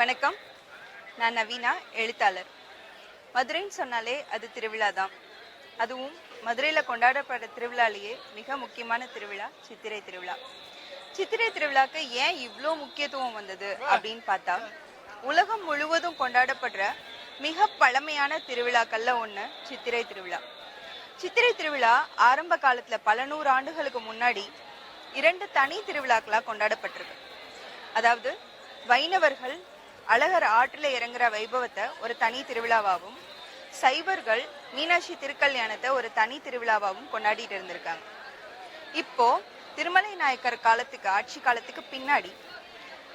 வணக்கம். நான் நவீனா எழுத்தாளர். மதுரைன்னு சொன்னாலே அது திருவிழா தான் அதுவும் மதுரையில் கொண்டாடப்படுற திருவிழாலேயே மிக முக்கியமான திருவிழா சித்திரை திருவிழா. சித்திரை திருவிழாக்கு ஏன் இவ்வளோ முக்கியத்துவம் வந்தது அப்படின்னு பார்த்தா உலகம் முழுவதும் கொண்டாடப்படுற மிக பழமையான திருவிழாக்கள்ல ஒன்று சித்திரை திருவிழா. சித்திரை திருவிழா ஆரம்ப காலத்துல பல நூறு ஆண்டுகளுக்கு முன்னாடி இரண்டு தனி திருவிழாக்களாக கொண்டாடப்பட்டிருக்கு. அதாவது வைணவர்கள் அழகர் ஆற்றில் இறங்குற வைபவத்தை ஒரு தனி திருவிழாவாகவும் சைவர்கள் மீனாட்சி திருக்கல்யாணத்தை ஒரு தனி திருவிழாவாகவும் கொண்டாடிட்டு இருந்திருக்காங்க. இப்போ திருமலை நாயக்கர் காலத்துக்கு ஆட்சி காலத்துக்கு பின்னாடி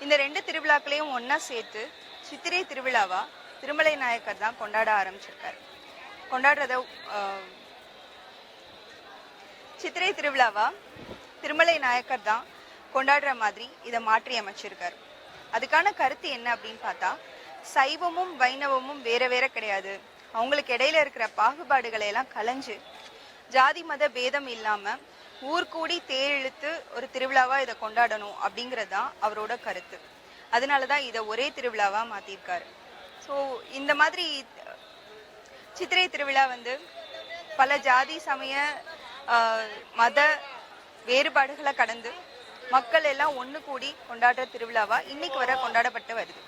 இந்த ரெண்டு திருவிழாக்களையும் ஒன்றா சேர்த்து சித்திரை திருவிழாவா திருமலை நாயக்கர் தான் கொண்டாட ஆரம்பிச்சிருக்காரு. கொண்டாடுறத சித்திரை திருவிழாவா திருமலை நாயக்கர் தான் கொண்டாடுற மாதிரி இதை மாற்றி அமைச்சிருக்காரு. அதுக்கான கருத்து என்ன அப்படின்னு பார்த்தா சைவமும் வைணவமும் வேற வேற கிடையாது. அவங்களுக்கு இடையில இருக்கிற பாகுபாடுகளை எல்லாம் கலைஞ்சு ஜாதி மத பேதம் இல்லாம ஊர்கூடி தேர் இழுத்து ஒரு திருவிழாவா இதை கொண்டாடணும் அப்படிங்கிறது தான் அவரோட கருத்து. அதனாலதான் இதை ஒரே திருவிழாவா மாத்திருக்காரு. ஸோ இந்த மாதிரி சித்திரை திருவிழா வந்து பல ஜாதி சமய ஆஹ், மத வேறுபாடுகளை கடந்து மக்கள் எல்லாம் ஒன்று கூடி கொண்டாடுற திருவிழாவா? இன்னைக்கு வரை கொண்டாடப்பட்டு வருது.